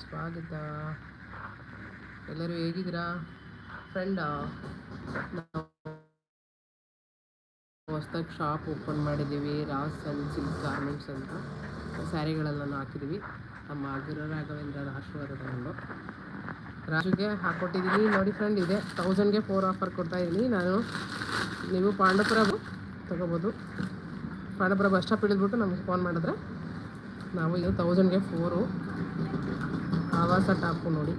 ಸ್ವಾಗತ. ಎಲ್ಲರೂ ಹೇಗಿದ್ದೀರಾ? ಫ್ರೆಂಡಾ ಹೊಸ್ದಾಗಿ ಶಾಪ್ ಓಪನ್ ಮಾಡಿದ್ದೀವಿ ರಾಸ್ ಅಂಡ್ ಸಿಲ್ಕ್ ಗಾರ್ಮೆಂಟ್ಸ್ ಅಂತ. ಸ್ಯಾರಿಗಳೆಲ್ಲ ಹಾಕಿದ್ದೀವಿ. ನಮ್ಮ ಗುರು ರಾಘವೇಂದ್ರ ಆಶೀರ್ವಾದವನ್ನು ರಾಜುಗೆ ಹಾಕ್ಕೊಟ್ಟಿದ್ದೀನಿ ನೋಡಿ ಫ್ರೆಂಡ್ ಇದೆ. ತೌಸಂಡ್ಗೆ ಫೋರ್ ಆಫರ್ ಕೊಡ್ತಾ ಇದ್ದೀನಿ. ನಾನು ನೀವು ಪಾಂಡವಪುರ ತೊಗೋಬೋದು. ಪಾಂಡವಪುರ ಬಸ್ ಸ್ಟಾಪ್ ಇಳಿದ್ಬಿಟ್ಟು ನಮಗೆ ಫೋನ್ ಮಾಡಿದ್ರೆ ನಾವು ಇದು ತೌಸಂಡ್ಗೆ ಫೋರು ಆವಾಸ ಟಾಪು ನೋಡಿ.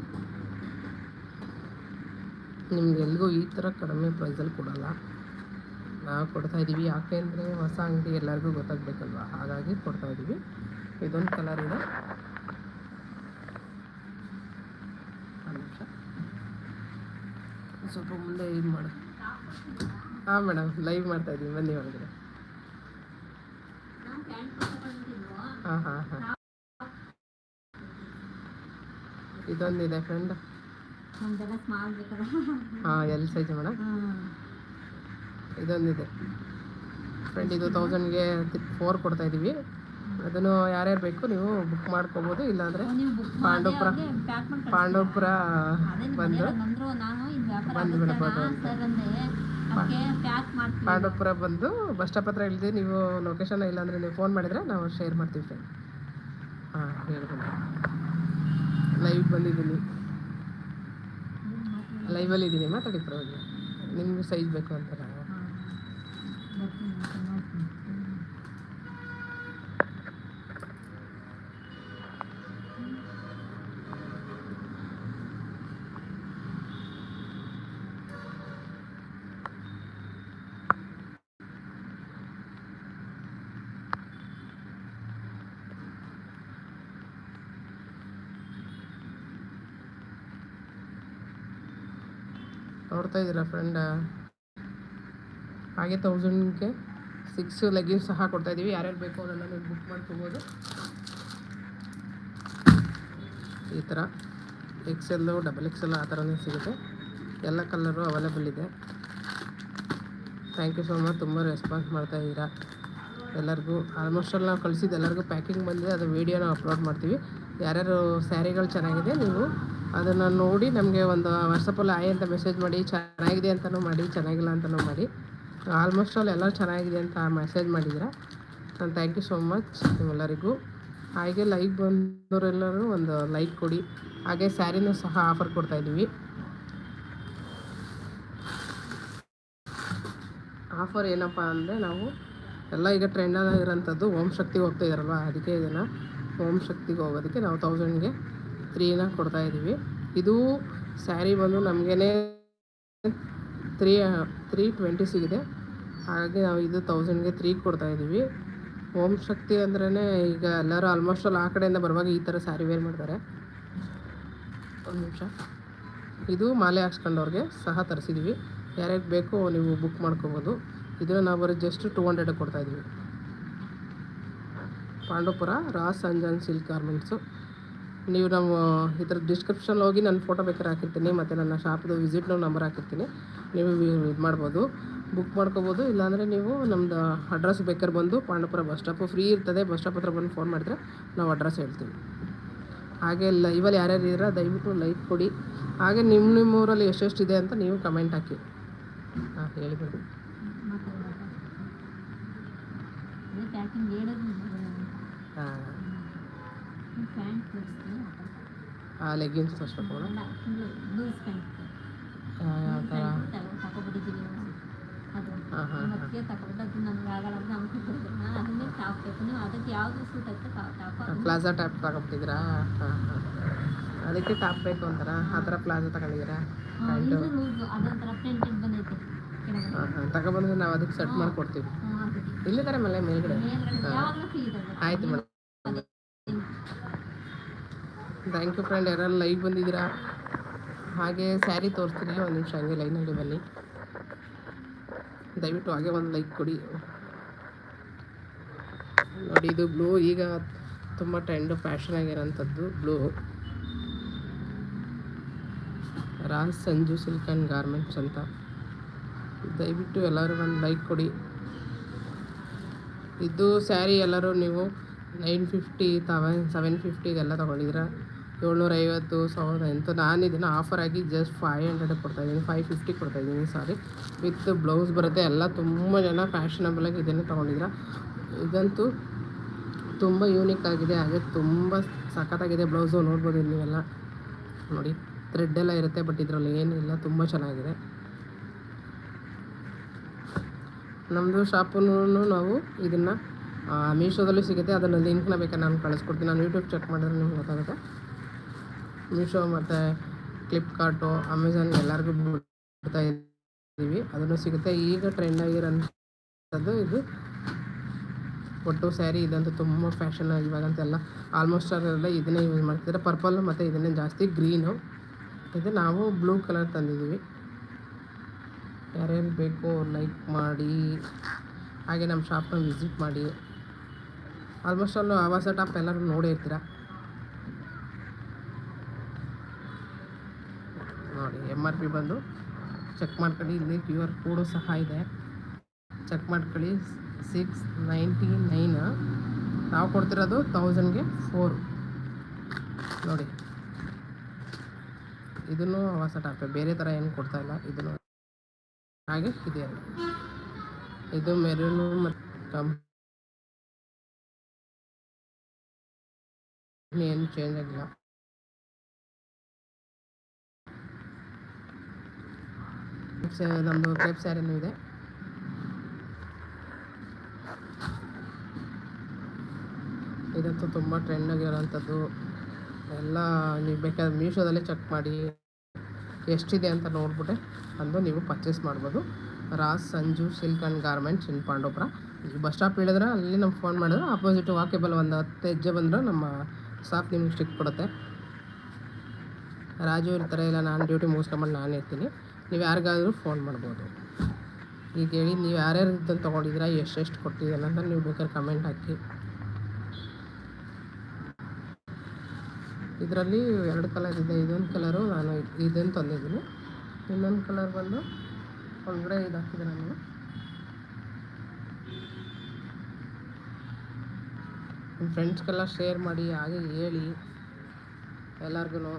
ನಿಮ್ಗೆಲ್ಗೂ ಈ ಥರ ಕಡಿಮೆ ಪ್ರೈಸಲ್ಲಿ ಕೊಡೋಲ್ಲ. ನಾವು ಕೊಡ್ತಾ ಇದ್ದೀವಿ. ಯಾಕೆ ಅಂದರೆ ಹೊಸ ಅಂಗಡಿ ಎಲ್ಲರಿಗೂ ಗೊತ್ತಾಗಬೇಕಲ್ವ? ಹಾಗಾಗಿ ಕೊಡ್ತಾ ಇದ್ದೀವಿ. ಇದೊಂದು ಕಲರ್ ಇದೆ. ಸ್ವಲ್ಪ ಮುಂದೆ ಇದು ಮಾಡು. ಹಾಂ ಮೇಡಮ್ ಲೈವ್ ಮಾಡ್ತಾ ಇದ್ದೀವಿ. ಬನ್ನಿ ಒಳಗಡೆ. ಹಾಂ ಹಾಂ ಹಾಂ. ಇದೊಂದಿದೆ ಫ್ರೆಂಡ್ ಹಾಂ ಎಲ್ ಸೈಜ್ ಮೇಡಮ್ ಇದೊಂದಿದೆ. ಫ್ರೆಂಡ್ ಇದು ತೌಸಂಡ್ಗೆ ಫೋರ್ ಕೊಡ್ತಾ ಇದ್ದೀವಿ ಅದನ್ನು ಯಾರ್ಯಾರು ಬೇಕು ನೀವು ಬುಕ್ ಮಾಡ್ಕೋಬೋದು ಇಲ್ಲಾಂದರೆ ಪಾಂಡವಪುರ ಪಾಂಡವಪುರ ಬಂದು ಬಂದು ಬಿಡ್ಬೋದು ಪಾಂಡವಪುರ ಬಂದು ಬಸ್ ಸ್ಟಾಪ್ ಹತ್ರ ಇಳಿದು ನೀವು ಲೊಕೇಶನ್ ಇಲ್ಲಾಂದರೆ ನೀವು ಫೋನ್ ಮಾಡಿದರೆ ನಾವು ಶೇರ್ ಮಾಡ್ತೀವಿ ಫ್ರೆಂಡ್ ಹಾಂ ಹೇಳ್ಕೊಂಡು ಲೈವ್ ಬಂದಿದ್ದೀನಿ ಲೈವಲ್ಲಿ ಇದ್ದೀನಿ ಮಾತಾಡಿ ಪರವಾಗಿಲ್ಲ ನಿಮ್ಗೆ ಸೈಜ್ ಬೇಕು ಅಂತ ನೋಡ್ತಾ ಇದ್ದೀರಾ ಫ್ರೆಂಡ್ ಹಾಗೆ ತೌಸಂಡ್ಗೆ ಸಿಕ್ಸ್ ಲೆಗಿನ್ಸ್ ಸಹ ಕೊಡ್ತಾ ಇದ್ದೀವಿ. ಯಾರ್ಯಾರು ಬೇಕು ಅವರೆಲ್ಲ ನೀವು ಬುಕ್ ಮಾಡ್ಕೋಬೋದು ಈ ಥರ ಎಕ್ಸೆಲ್ಲು ಡಬಲ್ ಎಕ್ಸೆಲ್ ಆ ಥರನೇ ಸಿಗುತ್ತೆ. ಎಲ್ಲ ಕಲರು ಅವೈಲೇಬಲ್ ಇದೆ. ಥ್ಯಾಂಕ್ ಯು ಸೊ ಮಚ್ ತುಂಬ ರೆಸ್ಪಾನ್ಸ್ ಮಾಡ್ತಾ ಇದ್ದೀರಾ. ಎಲ್ಲರಿಗೂ ಆಲ್ಮೋಸ್ಟ್ ಅಲ್ಲಿ ನಾವು ಕಳಿಸಿದ್ದು ಎಲ್ಲರಿಗೂ ಪ್ಯಾಕಿಂಗ್ ಬಂದಿದೆ. ಅದು ವೀಡಿಯೋನ ಅಪ್ಲೋಡ್ ಮಾಡ್ತೀವಿ. ಯಾರ್ಯಾರು ಸ್ಯಾರಿಗಳು ಚೆನ್ನಾಗಿದೆ, ನೀವು ಅದನ್ನು ನೋಡಿ ನಮಗೆ ಒಂದು ವಾಟ್ಸಪ್ಪಲ್ಲಿ ಆಯ್ ಅಂತ ಮೆಸೇಜ್ ಮಾಡಿ, ಚೆನ್ನಾಗಿದೆ ಅಂತಲೂ ಮಾಡಿ, ಚೆನ್ನಾಗಿಲ್ಲ ಅಂತಲೂ ಮಾಡಿ. ಆಲ್ಮೋಸ್ಟ್ ಆಲ್ ಎಲ್ಲರೂ ಚೆನ್ನಾಗಿದೆ ಅಂತ ಮೆಸೇಜ್ ಮಾಡಿದ್ದೀರಾ ನಾನು ಥ್ಯಾಂಕ್ ಯು ಸೋ ಮಚ್ ನಿಮ್ಮೆಲ್ಲರಿಗೂ. ಹಾಗೆ ಲೈಕ್ ಬಂದವರೆಲ್ಲರೂ ಒಂದು ಲೈಕ್ ಕೊಡಿ. ಹಾಗೆ ಸ್ಯಾರಿನೂ ಸಹ ಆಫರ್ ಕೊಡ್ತಾ ಇದ್ದೀವಿ. ಆಫರ್ ಏನಪ್ಪ ಅಂದರೆ ನಾವು ಎಲ್ಲ ಈಗ ಟ್ರೆಂಡ್ ಇರೋಂಥದ್ದು ಓಂ ಶಕ್ತಿಗೆ ಹೋಗ್ತಾ ಇದ್ದಾರಲ್ವ? ಅದಕ್ಕೆ ಇದನ್ನು ಓಂ ಶಕ್ತಿಗೆ ಹೋಗೋದಕ್ಕೆ ನಾವು ತೌಸಂಡ್ಗೆ ತ್ರೀನ ಕೊಡ್ತಾ ಇದ್ದೀವಿ. ಇದು ಸ್ಯಾರಿ ಬಂದು ನಮಗೇ ತ್ರೀ ತ್ರೀ ಟ್ವೆಂಟಿ ಸಿಗಿದೆ. ಹಾಗೆ ನಾವು ಇದು ತೌಸಂಡ್ಗೆ ತ್ರೀ ಕೊಡ್ತಾ ಇದ್ದೀವಿ. ಓಂ ಶಕ್ತಿ ಅಂದ್ರೇ ಈಗ ಎಲ್ಲರೂ ಆಲ್ಮೋಸ್ಟ್ ಆಲ್ ಆ ಕಡೆಯಿಂದ ಬರುವಾಗ ಈ ಥರ ಸ್ಯಾರಿ ವೇರ್ ಮಾಡ್ತಾರೆ. ಒಂದು ನಿಮಿಷ. ಇದು ಮಾಲೆ ಹಾಕ್ಸ್ಕೊಂಡವ್ರಿಗೆ ಸಹ ತರಿಸಿದ್ದೀವಿ ಯಾರ್ಯಾರು ಬೇಕೋ ನೀವು ಬುಕ್ ಮಾಡ್ಕೋಬೋದು. ಇದನ್ನು ನಾವು ಬರೀ ಜಸ್ಟ್ ಟೂ ಹಂಡ್ರೆಡ್ ಕೊಡ್ತಾ ಇದ್ದೀವಿ. ಪಾಂಡವಪುರ ರಾಸ್ ಅಂಜನ್ ಸಿಲ್ಕ್ ಗಾರ್ಮೆಂಟ್ಸು. ನೀವು ನಮ್ಮ ಥರ ಡಿಸ್ಕ್ರಿಪ್ಷನ್ ಹೋಗಿ ನನ್ನ ಫೋಟೋ ಬೇಕಾದ್ರೆ ಹಾಕಿರ್ತೀನಿ ಮತ್ತು ನನ್ನ ಶಾಪ್ದು ವಿಸಿಟ್ನ ನಂಬರ್ ಹಾಕಿರ್ತೀನಿ ನೀವು ಇದು ಮಾಡ್ಬೋದು ಬುಕ್ ಮಾಡ್ಕೋಬೋದು ಇಲ್ಲಾಂದರೆ ನೀವು ನಮ್ಮದು ಅಡ್ರೆಸ್ ಬೇಕಾದ್ರೆ ಬಂದು ಪಾಂಡವಪುರ ಬಸ್ ಸ್ಟಾಪು ಫ್ರೀ ಇರ್ತದೆ ಬಸ್ ಸ್ಟಾಪ್ ಹತ್ರ ಬಂದು ಫೋನ್ ಮಾಡಿದ್ರೆ ನಾವು ಅಡ್ರೆಸ್ ಹೇಳ್ತೀವಿ ಹಾಗೆ ಲೈವಲ್ಲಿ ಯಾರ್ಯಾರು ಇದ್ದೀರಾ ದಯವಿಟ್ಟು ಲೈಕ್ ಕೊಡಿ ಹಾಗೆ ನಿಮ್ಮ ನಿಮ್ಮ ಊರಲ್ಲಿ ಎಷ್ಟೆಷ್ಟಿದೆ ಅಂತ ನೀವು ಕಮೆಂಟ್ ಹಾಕಿ ಹಾಂ ಹೇಳಿಬಿಡಿ ಹಾಂ ಹಾಂ ಪ್ಯಾಂಟ್ ಲೆಗ್ಗಿನ್ಸ್ ತೋರಿಸ್ಬೇಕು ಪ್ಯಾಂಟ್ ಯಾವ ಥರ ಹಾಂ ಟಾಪ್ ಟಾಪ್ ಪ್ಲಾಜಾ ಟ್ಯಾಪ್ ತಗೊಂಬಿಟ್ಟಿದ್ದೀರಾ ಹಾಂ ಹಾಂ ಅದಕ್ಕೆ ಟಾಪ್ ಬೇಕು ಅಂತಾರ ಆ ಥರ ಪ್ಲಾಜಾ ತಗೊಂಡಿದ್ದೀರಾ? ಪ್ಯಾಂಟು ಹಾಂ ಹಾಂ ತಗೊಬಂದ್ರೆ ನಾವು ಅದಕ್ಕೆ ಸೆಟ್ ಮಾಡಿಕೊಡ್ತೀವಿ. ಅದಕ್ಕೆ ಇಲ್ಲಿದ್ದಾರೆ ಮೇಲೆ ಮೇಲ್ಗಡೆ. ಇದೆ ಆಯಿತು ಮೇಡಮ್ ಥ್ಯಾಂಕ್ ಯು ಫ್ರೆಂಡ್ ಯಾರು ಲೈವ್ ಬಂದಿದ್ದೀರಾ? ಹಾಗೆ ಸ್ಯಾರಿ ತೋರಿಸ್ತೀನಿ, ಒಂದು ನಿಮಿಷ ಹಾಗೆ ಲೈನಲ್ಲಿ ಬನ್ನಿ. ದಯವಿಟ್ಟು ಹಾಗೆ ಒಂದು ಲೈಕ್ ಕೊಡಿ. ನೋಡಿ, ಇದು ಬ್ಲೂ, ಈಗ ತುಂಬ trend fashion ಆಗಿರೋಂಥದ್ದು blue. Raj Sanju silk and garments ಅಂತ. ದಯವಿಟ್ಟು ಎಲ್ಲರೂ ಒಂದು ಲೈಕ್ ಕೊಡಿ. ಇದು ಸ್ಯಾರಿ ಎಲ್ಲರೂ ನೀವು ನೈನ್ ಫಿಫ್ಟಿ ತವೆನ್ ಸೆವೆನ್ ಫಿಫ್ಟಿಗೆಲ್ಲ ತೊಗೊಂಡಿದ್ದೀರಾ? ಏಳ್ನೂರೈವತ್ತು ಸಾವಿರದ ಎಂಟು ನಾನು ಇದನ್ನು ಆಫರ್ ಆಗಿ ಜಸ್ಟ್ ಫೈವ್ ಹಂಡ್ರೆಡ್ ಕೊಡ್ತಾಯಿದ್ದೀನಿ ಫೈವ್ ಫಿಫ್ಟಿ ಕೊಡ್ತಾಯಿದ್ದೀನಿ ಸಾರಿ. ವಿತ್ ಬ್ಲೌಸ್ ಬರುತ್ತೆ, ಎಲ್ಲ ತುಂಬ ಜನ ಫ್ಯಾಷನಬಲಾಗಿ ಇದನ್ನು ತೊಗೊಂಡಿದ್ರ ಇದಂತೂ ತುಂಬ ಯೂನಿಕ್ ಆಗಿದೆ, ಹಾಗೆ ತುಂಬ ಸಖತ್ತಾಗಿದೆ ಬ್ಲೌಸು ನೋಡ್ಬೋದು ನೀವೆಲ್ಲ. ನೋಡಿ ಥ್ರೆಡ್ ಎಲ್ಲ ಇರುತ್ತೆ ಬಟ್ ಇದರಲ್ಲಿ ಏನಿಲ್ಲ ತುಂಬ ಚೆನ್ನಾಗಿದೆ. ನಮ್ಮದು ಶಾಪನ್ನು ನಾವು ಇದನ್ನು ಮೀಶೋದಲ್ಲೂ ಸಿಗುತ್ತೆ, ಅದನ್ನು ಲಿಂಕ್ನ ಬೇಕಾದ್ರೆ ನಾನು ಕಳಿಸ್ಕೊಡ್ತೀನಿ. ನಾನು ಯೂಟ್ಯೂಬ್ ಚೆಕ್ ಮಾಡಿದ್ರೆ ನಿಮ್ಗೆ ಗೊತ್ತಾಗುತ್ತೆ. ಮೀಶೋ ಮತ್ತು ಫ್ಲಿಪ್ಕಾರ್ಟು ಅಮೆಝಾನ್ ಎಲ್ಲರಿಗೂ ಬಿಡ್ತಾ ಇದ್ದೀವಿ ಅದನ್ನು ಸಿಗುತ್ತೆ. ಈಗ ಟ್ರೆಂಡ್ ಆಗಿರೋಂಥದ್ದು ಇದು. ಒಟ್ಟು ಸ್ಯಾರಿ ಇದಂತೂ ತುಂಬ ಫ್ಯಾಷನ್ ಇವಾಗಂತೆಲ್ಲ ಆಲ್ಮೋಸ್ಟ್ ಅವರೆಲ್ಲ ಇದನ್ನೇ ಯೂಸ್ ಮಾಡ್ತಿದ್ದಾರೆ. ಪರ್ಪಲ್ ಮತ್ತು ಇದನ್ನೇ ಜಾಸ್ತಿ ಗ್ರೀನು ಇದು ನಾವು ಬ್ಲೂ ಕಲರ್ ತಂದಿದ್ದೀವಿ. ಯಾರ್ಯಾರು ಬೇಕು ಲೈಕ್ ಮಾಡಿ, ಹಾಗೆ ನಮ್ಮ ಶಾಪನ್ನ ವಿಸಿಟ್ ಮಾಡಿ. ಆಲ್ಮೋಸ್ಟ್ ಅಲ್ಲೂ ಆವಾಸ ಟಾಪ್ ಎಲ್ಲರೂ ನೋಡೇ ಇರ್ತೀರ ನೋಡಿ ಎಂ ಆರ್ ಪಿ ಬಂದು ಚೆಕ್ ಮಾಡ್ಕೊಳ್ಳಿ ಇಲ್ಲಿ ಕ್ಯೂ ಆರ್ ಕೋಡು ಸಹ ಇದೆ. ಚೆಕ್ ಮಾಡ್ಕೊಳ್ಳಿ ಸಿಕ್ಸ್ ನೈಂಟಿ ನೈನ್ ನಾವು ಕೊಡ್ತಿರೋದು ತೌಸಂಡ್ಗೆ ಫೋರ್ ನೋಡಿ. ಇದನ್ನು ಹೊಸ ಟಾಪೆ ಬೇರೆ ಥರ ಏನು ಕೊಡ್ತಾ ಇಲ್ಲ. ಇದನ್ನು ಹಾಗೆ ಇದೆ ಇದು ಮೆರೂನು ಮತ್ತು ಏನು ಚೇಂಜ್ ಆಗಿಲ್ಲ. ನಮ್ಮದು ಕ್ರೇಪ್ ಸ್ಯಾರಿನೂ ಇದೆ. ಇದಂತೂ ತುಂಬ ಟ್ರೆಂಡ್ ಆಗಿರೋಂಥದ್ದು ಎಲ್ಲ ನೀವು ಬೇಕಾದ್ರೆ ಮೀಶೋದಲ್ಲೇ ಚೆಕ್ ಮಾಡಿ ಎಷ್ಟಿದೆ ಅಂತ ನೋಡ್ಬಿಟ್ಟೆ ಅಂದು ನೀವು ಪರ್ಚೇಸ್ ಮಾಡ್ಬೋದು. Raas Sanju silk and garments in Pandavapura. ಈ ಬಸ್ ಸ್ಟಾಪ್ ಹೇಳಿದ್ರೆ ಅಲ್ಲಿ ನಮ್ಗೆ ಫೋನ್ ಮಾಡಿದ್ರೆ ಆಪೋಸಿಟ್ ವಾಕೇಬಲ್ ಒಂದು ಹತ್ತು ಹೆಜ್ಜೆ ಬಂದರೆ ನಮ್ಮ ಸ್ಟಾಫ್ ನಿಮ್ಗೆ ಸ್ಟಿಕ್ ಕೊಡುತ್ತೆ. ರಾಜು ಇರ್ತಾರೆ, ಇಲ್ಲ ನಾನು ಡ್ಯೂಟಿ ಮುಗಿಸ್ಕೊಂಬಂದು ನಾನು ಇರ್ತೀನಿ. ನೀವು ಯಾರಿಗಾದರೂ ಫೋನ್ ಮಾಡ್ಬೋದು. ಈಗ ಹೇಳಿ, ನೀವು ಯಾರ್ಯಾರು ಇದನ್ನು ತೊಗೊಂಡಿದ್ದೀರಾ, ಎಷ್ಟೆಷ್ಟು ಕೊಟ್ಟಿದ್ದೀರ ಅಂತ ನೀವು ಬೇಕಾದ್ರೆ ಕಮೆಂಟ್ ಹಾಕಿ. ಇದರಲ್ಲಿ ಎರಡು ಕಲರ್ ಇದೆ, ಇದೊಂದು ಕಲರು ನಾನು ಇದನ್ನು ತಂದಿದ್ದೀನಿ. ಇನ್ನೊಂದು ಕಲರ್ ಬಂದು ಒಳಗಡೆ ಇದು ಹಾಕಿದೆ ನಾನು ನಿಮ್ಮ ಫ್ರೆಂಡ್ಸ್ಗೆಲ್ಲ ಶೇರ್ ಮಾಡಿ, ಹಾಗೆ ಹೇಳಿ. ಎಲ್ಲರಿಗೂ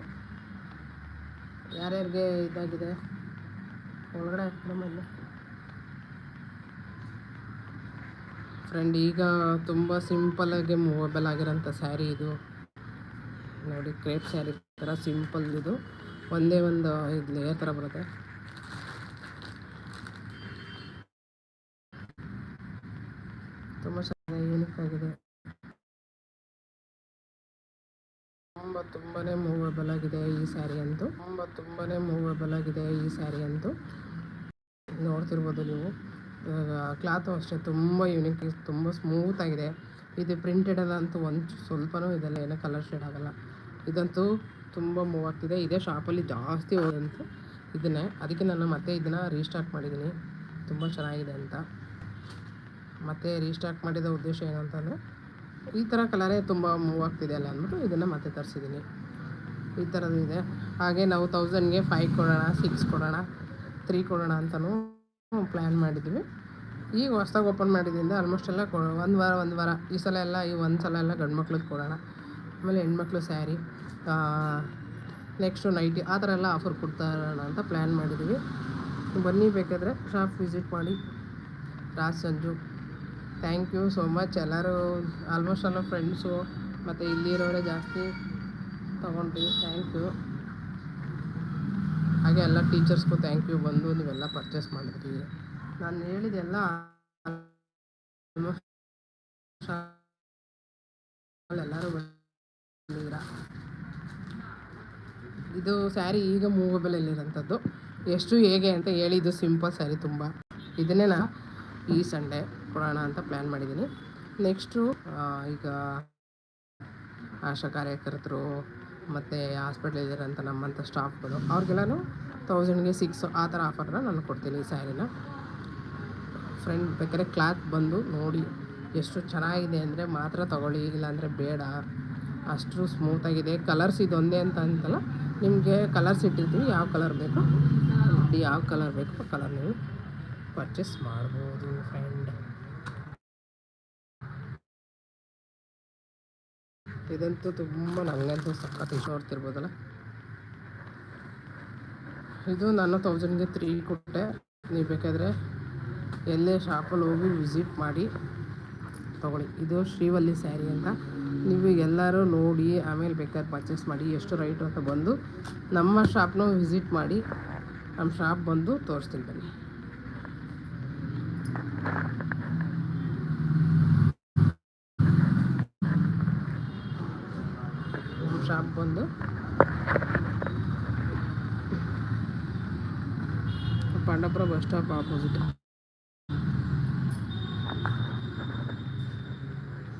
ಯಾರ್ಯಾರಿಗೆ ಇದಾಗಿದೆ? ಒಳಗಡೆ ಹಾಕಿದ್ರೆ ಮೇಲೆ ಫ್ರೆಂಡ್ ಈಗ ತುಂಬ ಸಿಂಪಲಾಗಿ ಮೂವೆಬಲ್ ಆಗಿರೋಂಥ ಸ್ಯಾರಿ ಇದು. ನೋಡಿ ಕ್ರೇಪ್ ಸ್ಯಾರಿ ಥರ ಸಿಂಪಲ್ ಇದು. ಒಂದೇ ಒಂದು ಇದು ಲೇಯರ್ ಥರ ಬರುತ್ತೆ. ತುಂಬ ಚೆನ್ನಾಗಿ ಯೂನಿಕ್ ಆಗಿದೆ. ತುಂಬ ತುಂಬಾ ಮೂವಬಲ್ ಆಗಿದೆ ಈ ಸ್ಯಾರಿ ಅಂತೂ. ತುಂಬ ತುಂಬಾ ಮೂವಬಲ್ ಆಗಿದೆ ಈ ಸ್ಯಾರಿ ಅಂತೂ. ನೋಡ್ತಿರ್ಬೋದು ನೀವು. ಕ್ಲಾತು ಅಷ್ಟೇ ತುಂಬ ಯೂನಿಕ್ ತುಂಬ ಸ್ಮೂತ್ ಆಗಿದೆ. ಇದು ಪ್ರಿಂಟೆಡ್ ಅಲ್ಲ ಅಂತೂ ಒಂದು ಸ್ವಲ್ಪನೂ ಇದೆಲ್ಲ ಏನೋ ಕಲರ್ ಶೇಡ್ ಆಗಲ್ಲ. ಇದಂತೂ ತುಂಬ ಮೂವ್ ಆಗ್ತಿದೆ. ಇದೇ ಶಾಪಲ್ಲಿ ಜಾಸ್ತಿ ಹೋದಂತು ಇದನ್ನೇ. ಅದಕ್ಕೆ ನಾನು ಮತ್ತೆ ಇದನ್ನು ರೀಸ್ಟಾರ್ಟ್ ಮಾಡಿದ್ದೀನಿ. ತುಂಬ ಚೆನ್ನಾಗಿದೆ ಅಂತ. ಮತ್ತೆ ರೀಸ್ಟಾರ್ಟ್ ಮಾಡಿದ ಉದ್ದೇಶ ಏನಂತಂದರೆ ಈ ಥರ ಕಲರೇ ತುಂಬ ಮೂವ್ ಆಗ್ತಿದೆ ಅಲ್ಲ ಅಂದ್ಬಿಟ್ಟು ಇದನ್ನು ಮತ್ತೆ ತರಿಸಿದ್ದೀನಿ ಈ ಥರದ್ದು ಇದೆ. ಹಾಗೆ ನಾವು ತೌಸಂಡ್ಗೆ ಫೈವ್ ಕೊಡೋಣ ಸಿಕ್ಸ್ ಕೊಡೋಣ ತ್ರೀ ಕೊಡೋಣ ಅಂತಲೂ ಪ್ಲ್ಯಾನ್ ಮಾಡಿದ್ವಿ. ಈಗ ಹೊಸ್ದಾಗಿ ಓಪನ್ ಮಾಡಿದ್ರಿಂದ ಆಲ್ಮೋಸ್ಟ್ ಎಲ್ಲ ಕೊ ಒಂದು ವಾರ ಒಂದು ವಾರ, ಈ ಸಲ ಎಲ್ಲ, ಈ ಒಂದು ಸಲ ಎಲ್ಲ ಗಂಡು ಮಕ್ಳಿಗೆ ಕೊಡೋಣ. ಆಮೇಲೆ ಹೆಣ್ಮಕ್ಳು ಸ್ಯಾರಿ ನೆಕ್ಸ್ಟು ನೈಟಿ ಆ ಥರ ಎಲ್ಲ ಆಫರ್ ಕೊಡ್ತಾರೋಣ ಅಂತ ಪ್ಲ್ಯಾನ್ ಮಾಡಿದ್ದೀವಿ ಬನ್ನಿ ಬೇಕಾದರೆ ಶಾಪ್ ವಿಸಿಟ್ ಮಾಡಿ. Raj, Sanju. Thank you so much. ಎಲ್ಲರೂ ಆಲ್ಮೋಸ್ಟ್ ಎಲ್ಲ ಫ್ರೆಂಡ್ಸು ಮತ್ತು ಇಲ್ಲಿರೋರೆ ಜಾಸ್ತಿ ತೊಗೊಂಡ್ರಿ. Thank you. ಹಾಗೆ ಎಲ್ಲ ಟೀಚರ್ಸ್ಗೂ ಥ್ಯಾಂಕ್ ಯು. ಬಂದು ನೀವೆಲ್ಲ ಪರ್ಚೇಸ್ ಮಾಡಿದ್ರಿ. ನಾನು ಹೇಳಿದೆಲ್ಲ ಎಲ್ಲರೂ ಇದು ಸ್ಯಾರಿ ಈಗ ಮೂವಬಲಲ್ಲಿರೋಂಥದ್ದು ಎಷ್ಟು ಹೇಗೆ ಅಂತ ಹೇಳಿದ್ದು ಸಿಂಪಲ್ ಸ್ಯಾರಿ ತುಂಬ. ಇದನ್ನೇ ನಾ ಈ ಸಂಡೇ ಕೊಡೋಣ ಅಂತ ಪ್ಲ್ಯಾನ್ ಮಾಡಿದ್ದೀನಿ. ನೆಕ್ಸ್ಟು ಈಗ ಆಶಾ ಕಾರ್ಯಕರ್ತರು ಮತ್ತು ಹಾಸ್ಪಿಟ್ಲಲ್ಲಿರೋಂಥ ನಮ್ಮಂಥ ಸ್ಟಾಫ್ಗಳು, ಅವ್ರಿಗೆಲ್ಲನೂ ತೌಸಂಡ್ಗೆ ಸಿಕ್ಸ್ ಆ ಥರ ಆಫರ್ನ ನಾನು ಕೊಡ್ತೀನಿ ಈ ಸ್ಯಾರಿನ. ಫ್ರೆಂಡ್ ಬೇಕಾದ್ರೆ ಕ್ಲಾತ್ ಬಂದು ನೋಡಿ, ಎಷ್ಟು ಚೆನ್ನಾಗಿದೆ ಅಂದರೆ ಮಾತ್ರ ತಗೊಳ್ಳಿ, ಇಲ್ಲಾಂದರೆ ಬೇಡ. ಅಷ್ಟು ಸ್ಮೂತಾಗಿದೆ ಕಲರ್ಸ್ ಇದೊಂದೇ ಅಂತ ಅಂತಲ್ಲ, ನಿಮಗೆ ಕಲರ್ಸ್ ಇಟ್ಟಿರ್ತೀವಿ ಯಾವ ಕಲರ್ ಬೇಕು? ಯಾವ ಕಲರ್ ಬೇಕು ಕಲರ್ ನೀವು ಪರ್ಚೇಸ್ ಮಾಡ್ಬೋದು ಫ್ರೆಂಡ್ ಇದಂತೂ ತುಂಬ ನನಗಂತೂ ಸಖತ್ ಇಷ್ಟ ನೋಡ್ತಿರ್ಬೋದಲ್ಲ ಇದು ನಾನು ತೌಸಂಡ್ಗೆ ತ್ರೀ ಕೊಟ್ಟೆ. ನೀವು ಬೇಕಾದರೆ ಎಲ್ಲೇ ಶಾಪಲ್ಲಿ ಹೋಗಿ ವಿಸಿಟ್ ಮಾಡಿ ತೊಗೊಳ್ಳಿ. ಇದು ಶ್ರೀವಲ್ಲಿ ಸ್ಯಾರಿ ಅಂತ. ನೀವು ಎಲ್ಲರೂ ನೋಡಿ, ಆಮೇಲೆ ಬೇಕಾದ್ರೆ ಪರ್ಚೇಸ್ ಮಾಡಿ, ಎಷ್ಟು ರೈಟು ಅಂತ ಬಂದು ನಮ್ಮ ಶಾಪ್ನೂ ವಿಸಿಟ್ ಮಾಡಿ, ನಮ್ಮ ಶಾಪ್ ಬಂದು ತೋರಿಸ್ತೀನಿ ಬನ್ನಿ ನಮ್ಮ ಶಾಪ್ ಬಂದು Pandavapura bus stop opposite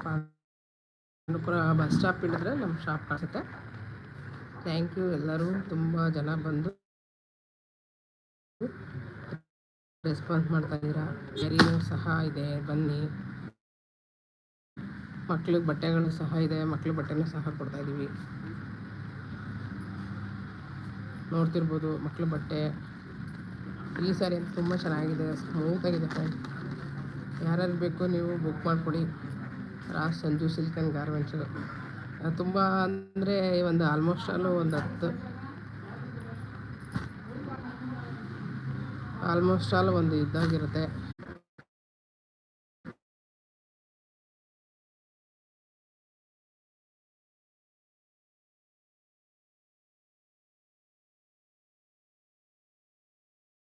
Pandavapura bus stop ಇಳಿದ್ರೆ ನಮ್ಮ ಶಾಪ್ ಕಾಣಿಸುತ್ತೆ ಥ್ಯಾಂಕ್ ಯು ಎಲ್ಲರೂ. ತುಂಬ ಜನ ಬಂದು ರೆಸ್ಪಾನ್ಸ್ ಮಾಡ್ತಾ ಇದ್ದೀರಾ. ಸರಿನೂ ಸಹ ಇದೆ. ಬನ್ನಿ. ಮಕ್ಳಿಗೆ ಬಟ್ಟೆಗಳು ಸಹ ಇದೆ. ಮಕ್ಳ ಬಟ್ಟೆನೂ ಸಹ ಕೊಡ್ತಾ ಇದ್ದೀವಿ ನೋಡ್ತಿರ್ಬೋದು ಮಕ್ಳ ಬಟ್ಟೆ. ಈ ಸ್ಯಾರಿ ಅಂತ ತುಂಬ ಚೆನ್ನಾಗಿದೆ ಸ್ಮೂತಾಗಿದೆ ಫ್ರೆಂಡ್ ಯಾರ್ಯಾರು ಬೇಕು ನೀವು ಬುಕ್ ಮಾಡಿಕೊಡಿ. Raj, Sanju silk and garments ತುಂಬ ಅಂದರೆ ಒಂದು ಆಲ್ಮೋಸ್ಟ್ ಅಲ್ಲೂ ಒಂದು ಹತ್ತು. ಆಲ್ಮೋಸ್ಟ್ ಆಲ್ ಒಂದು ಇದ್ದಾಗಿರುತ್ತೆ